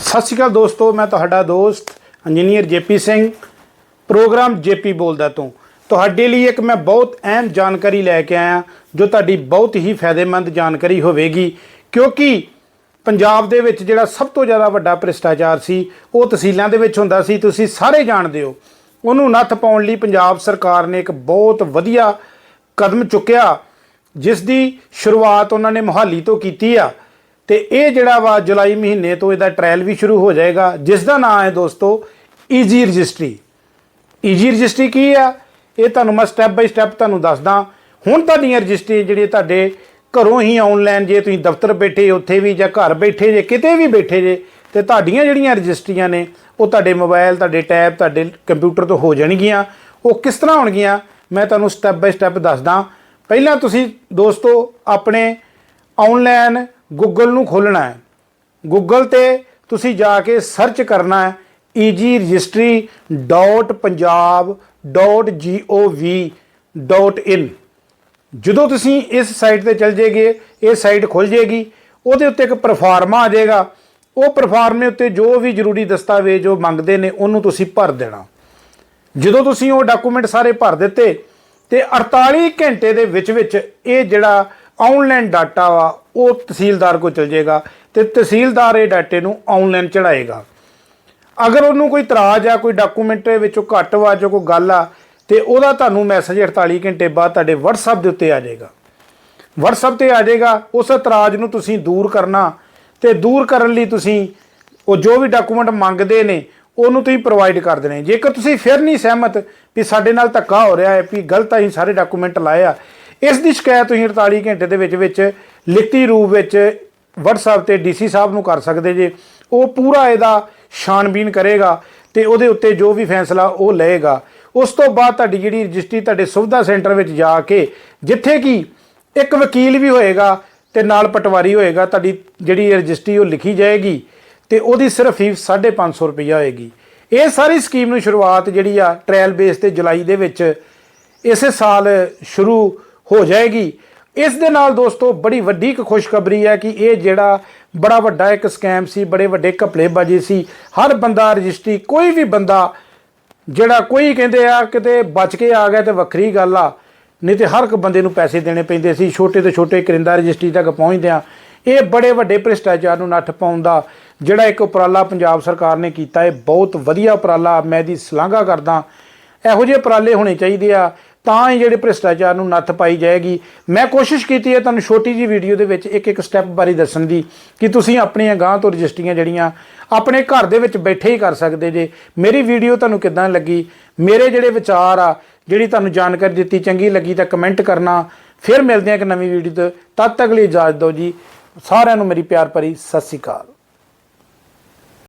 ਸਤਿ ਸ਼੍ਰੀ ਅਕਾਲ ਦੋਸਤੋ, ਮੈਂ ਤੁਹਾਡਾ ਦੋਸਤ engineer JP Singh, program JP ਬੋਲਦਾ ਤੋਂ। ਤੁਹਾਡੇ ਲਈ ਇੱਕ ਮੈਂ ਬਹੁਤ ਅਹਿਮ ਜਾਣਕਾਰੀ ਲੈ ਕੇ ਆਇਆ, ਜੋ ਤੁਹਾਡੀ ਬਹੁਤ ਹੀ ਫਾਇਦੇਮੰਦ ਜਾਣਕਾਰੀ ਹੋਵੇਗੀ, ਕਿਉਂਕਿ ਪੰਜਾਬ ਦੇ ਵਿੱਚ ਜਿਹੜਾ ਸਭ ਤੋਂ ਜ਼ਿਆਦਾ ਵੱਡਾ ਭ੍ਰਿਸ਼ਟਾਚਾਰ ਸੀ, ਉਹ ਤਹਿਸੀਲਾਂ ਦੇ ਵਿੱਚ ਹੁੰਦਾ ਸੀ, ਤੁਸੀਂ ਸਾਰੇ ਜਾਣਦੇ ਹੋ। ਉਹਨੂੰ ਨੱਥ ਪਾਉਣ ਲਈ ਪੰਜਾਬ ਸਰਕਾਰ ਨੇ ਇੱਕ ਬਹੁਤ ਵਧੀਆ ਕਦਮ ਚੁੱਕਿਆ, ਜਿਸ ਦੀ ਸ਼ੁਰੂਆਤ ਉਹਨਾਂ ਨੇ ਮੁਹਾਲੀ ਤੋਂ ਕੀਤੀ ਆ। ਤੇ ਇਹ ਜਿਹੜਾ ਵਾ ਜੁਲਾਈ ਮਹੀਨੇ ਤੋਂ ਇਹਦਾ ਟ੍ਰਾਇਲ ਵੀ ਸ਼ੁਰੂ ਹੋ ਜਾਏਗਾ, ਜਿਸ ਦਾ ਨਾਮ ਹੈ ਦੋਸਤੋ ਈਜੀ ਰਜਿਸਟਰੀ ਈਜੀ ਰਜਿਸਟਰੀ ਕੀ ਆ? ਇਹ ਤੁਹਾਨੂੰ ਮੈਂ ਸਟੈਪ ਬਾਈ ਸਟੈਪ ਤੁਹਾਨੂੰ ਦੱਸਦਾ। ਹੁਣ ਤੁਹਾਡੀਆਂ ਰਜਿਸਟਰੀ ਜਿਹੜੀ ਤੁਹਾਡੇ ਘਰੋਂ ਹੀ ਆਨਲਾਈਨ ਜੇ ਤੁਸੀਂ ਦਫ਼ਤਰ ਬੈਠੇ, ਉੱਥੇ ਵੀ ਜਾਂ ਘਰ ਬੈਠੇ ਜੇ, ਕਿਤੇ ਵੀ ਬੈਠੇ ਜੇ, ਤੇ ਤੁਹਾਡੀਆਂ ਜਿਹੜੀਆਂ ਰਜਿਸਟਰੀਆਂ ਨੇ, ਉਹ ਤੁਹਾਡੇ ਮੋਬਾਈਲ ਤੁਹਾਡੇ ਟੈਬ ਤੁਹਾਡੇ ਕੰਪਿਊਟਰ ਤੋਂ ਹੋ ਜਾਣਗੀਆਂ। ਉਹ ਕਿਸ ਤਰ੍ਹਾਂ ਹੋਣਗੀਆਂ? ਮੈਂ ਤੁਹਾਨੂੰ ਸਟੈਪ ਬਾਈ ਸਟੈਪ ਦੱਸਦਾ। ਪਹਿਲਾਂ ਤੁਸੀਂ ਦੋਸਤੋ ਆਪਣੇ ਆਨਲਾਈਨ ਗੂਗਲ ਨੂੰ ਖੋਲਣਾ ਹੈ। ਗੂਗਲ ਤੇ ਤੁਸੀਂ ਜਾ ਕੇ ਸਰਚ ਕਰਨਾ ਹੈ। Egregistry.punjab.gov.in ਜਦੋਂ ਤੁਸੀਂ ਇਸ ਸਾਈਟ ਤੇ ਚਲ ਜੇਗੇ ਇਹ ਸਾਈਟ ਖੁੱਲ ਜੇਗੀ ਉਹਦੇ ਉੱਤੇ ਇੱਕ ਪਰਫਾਰਮਾ ਆ ਜਾਏਗਾ। ਉਹ ਪਰਫਾਰਮੇ ਉੱਤੇ ਜੋ ਵੀ ਜ਼ਰੂਰੀ ਦਸਤਾਵੇਜ਼ ਉਹ ਮੰਗਦੇ ਨੇ, ਉਹਨੂੰ ਤੁਸੀਂ ਭਰ ਦੇਣਾ। ਜਦੋਂ ਤੁਸੀਂ ਉਹ ਡਾਕੂਮੈਂਟ ਸਾਰੇ ਭਰ ਦਿੱਤੇ, ਤੇ 48 ਘੰਟੇ ਦੇ ਵਿੱਚ ਵਿੱਚ ਇਹ ਜਿਹੜਾ ਆਨਲਾਈਨ ਡਾਟਾ ਵਾ, ਉਹ ਤਹਿਸੀਲਦਾਰ ਕੋਲ ਚਲ ਜਾਏਗਾ ਤੇ ਤਹਿਸੀਲਦਾਰ ਇਹ ਡਾਟੇ ਨੂੰ ਆਨਲਾਈਨ ਚੜਾਏਗਾ। ਅਗਰ ਉਹਨੂੰ ਕੋਈ ਇਤਰਾਜ਼ ਆ, ਕੋਈ ਡਾਕੂਮੈਂਟ ਵਿੱਚੋਂ ਘੱਟ ਵਾ ਜੋ ਕੋਈ ਗੱਲ ਆ, ਤੇ ਉਹਦਾ ਤੁਹਾਨੂੰ ਮੈਸੇਜ 48 ਘੰਟੇ ਬਾਅਦ ਤੁਹਾਡੇ WhatsApp ਦੇ ਉੱਤੇ ਆ ਜਾਏਗਾ। WhatsApp ਤੇ ਆ ਜਾਏਗਾ, ਉਸ ਇਤਰਾਜ਼ ਨੂੰ ਤੁਸੀਂ ਦੂਰ ਕਰਨਾ ਤੇ ਦੂਰ ਕਰਨ ਲਈ ਤੁਸੀਂ ਉਹ ਜੋ ਵੀ ਡਾਕੂਮੈਂਟ ਮੰਗਦੇ ਨੇ, ਉਹਨੂੰ ਤੁਸੀਂ ਪ੍ਰੋਵਾਈਡ ਕਰ ਦੇਣੇ। ਜੇਕਰ ਤੁਸੀਂ ਫਿਰ ਨਹੀਂ ਸਹਿਮਤ ਵੀ ਸਾਡੇ ਨਾਲ ਧੱਕਾ ਹੋ ਰਿਹਾ ਹੈ ਵੀ ਗਲਤ ਅਸੀਂ ਸਾਰੇ ਡਾਕੂਮੈਂਟ ਲਾਏ ਆ ਇਸ ਦੀ ਸ਼ਿਕਾਇਤ ਤੁਸੀਂ 48 ਘੰਟੇ ਦੇ ਵਿੱਚ ਵਿੱਚ ਲਿਖਤੀ ਰੂਪ ਵਿੱਚ WhatsApp ਤੇ ਡੀਸੀ ਸਾਹਿਬ ਨੂੰ ਕਰ ਸਕਦੇ ਜੇ। ਉਹ ਪੂਰਾ ਇਹਦਾ ਛਾਣਬੀਨ ਕਰੇਗਾ ਤੇ ਉਹਦੇ ਉੱਤੇ ਜੋ ਵੀ ਫੈਸਲਾ ਉਹ ਲਏਗਾ। ਉਸ ਤੋਂ ਬਾਅਦ ਤੁਹਾਡੀ ਜਿਹੜੀ ਰਜਿਸਟਰੀ ਤੁਹਾਡੇ ਸੁਵਿਧਾ ਸੈਂਟਰ ਵਿੱਚ ਜਾ ਕੇ ਜਿੱਥੇ ਕਿ ਇੱਕ ਵਕੀਲ ਵੀ ਹੋਏਗਾ ਤੇ ਨਾਲ ਪਟਵਾਰੀ ਹੋਏਗਾ, ਤੁਹਾਡੀ ਜਿਹੜੀ ਰਜਿਸਟਰੀ ਉਹ ਲਿਖੀ ਜਾਏਗੀ ਤੇ ਉਹਦੀ ਸਿਰਫ ਫੀਸ 550 ਰੁਪਈਆ ਹੋਏਗੀ। ਇਹ ਸਾਰੀ ਸਕੀਮ ਨੂੰ ਸ਼ੁਰੂਆਤ ਜਿਹੜੀ ਆ ਟ੍ਰਾਇਲ ਬੇਸ ਤੇ ਜੁਲਾਈ ਦੇ ਵਿੱਚ ਇਸੇ ਸਾਲ ਸ਼ੁਰੂ ਹੋ ਜਾਏਗੀ। ਇਸ ਦੇ ਨਾਲ ਦੋਸਤੋ, ਬੜੀ ਵੱਡੀ ਇੱਕ ਖੁਸ਼ਖਬਰੀ ਹੈ ਕਿ ਇਹ ਜਿਹੜਾ ਬੜਾ ਵੱਡਾ ਇੱਕ ਸਕੈਮ ਸੀ, ਬੜੇ ਵੱਡੇ ਘਪਲੇਬਾਜ਼ੀ ਸੀ, ਹਰ ਬੰਦਾ ਰਜਿਸਟਰੀ, ਕੋਈ ਵੀ ਬੰਦਾ, ਜਿਹੜਾ ਕੋਈ ਕਹਿੰਦੇ ਆ, ਕਿਤੇ ਬਚ ਕੇ ਆ ਗਿਆ ਤੇ ਵੱਖਰੀ ਗੱਲ ਆ, ਨਹੀਂ ਤੇ ਹਰ ਇੱਕ ਬੰਦੇ ਨੂੰ ਪੈਸੇ ਦੇਣੇ ਪੈਂਦੇ ਸੀ, ਛੋਟੇ ਤੋਂ ਛੋਟੇ ਕਰਿੰਦਾ ਰਜਿਸਟਰੀ ਤੱਕ ਪਹੁੰਚਦੇ ਆ ਇਹ ਬੜੇ ਵੱਡੇ ਭ੍ਰਿਸ਼ਟਾਚਾਰ ਨੂੰ ਨੱਠ ਪਾਉਣ ਦਾ ਜਿਹੜਾ ਇੱਕ ਉਪਰਾਲਾ ਪੰਜਾਬ ਸਰਕਾਰ ਨੇ ਕੀਤਾ ਹੈ ਬਹੁਤ ਵਧੀਆ ਉਪਰਾਲਾ, ਮੈਂ ਦੀ ਸ਼ਲਾਘਾ ਕਰਦਾ। ਇਹੋ ਜਿਹੇ ਉਪਰਾਲੇ ਹੋਣੇ ਚਾਹੀਦੇ ਆ ਤਾਂ ਹੀ ਜਿਹੜੇ ਭ੍ਰਿਸ਼ਟਾਚਾਰ ਨੂੰ ਨੱਥ ਪਾਈ ਜਾਏਗੀ। ਮੈਂ ਕੋਸ਼ਿਸ਼ ਕੀਤੀ ਹੈ ਤੁਹਾਨੂੰ ਛੋਟੀ ਜੀ ਵੀਡੀਓ ਦੇ ਵਿੱਚ ਇੱਕ ਇੱਕ ਸਟੈਪ ਬਾਰੇ ਦੱਸਣ ਦੀ ਕਿ ਤੁਸੀਂ ਆਪਣੀਆਂ ਗਾਂ ਤੋਂ ਰਜਿਸਟਰੀਆਂ ਜਿਹੜੀਆਂ ਆਪਣੇ ਘਰ ਦੇ ਵਿੱਚ ਬੈਠੇ ਹੀ ਕਰ ਸਕਦੇ ਜੇ। ਮੇਰੀ ਵੀਡੀਓ ਤੁਹਾਨੂੰ ਕਿੱਦਾਂ ਲੱਗੀ? ਮੇਰੇ ਜਿਹੜੇ ਵਿਚਾਰ ਆ, ਜਿਹੜੀ ਤੁਹਾਨੂੰ ਜਾਣਕਾਰੀ ਦਿੱਤੀ ਚੰਗੀ ਲੱਗੀ ਤਾਂ ਕਮੈਂਟ ਕਰਨਾ। ਫਿਰ ਮਿਲਦੇ ਹਾਂ ਇੱਕ ਨਵੀਂ ਵੀਡੀਓ ਤੇ। ਤਦ ਤੱਕ ਲਈ ਇਜਾਜ਼ਤ ਦਿਓ ਜੀ। ਸਾਰਿਆਂ ਨੂੰ ਮੇਰੀ ਪਿਆਰ ਭਰੀ ਸਤਿ ਸ਼੍ਰੀ ਅਕਾਲ।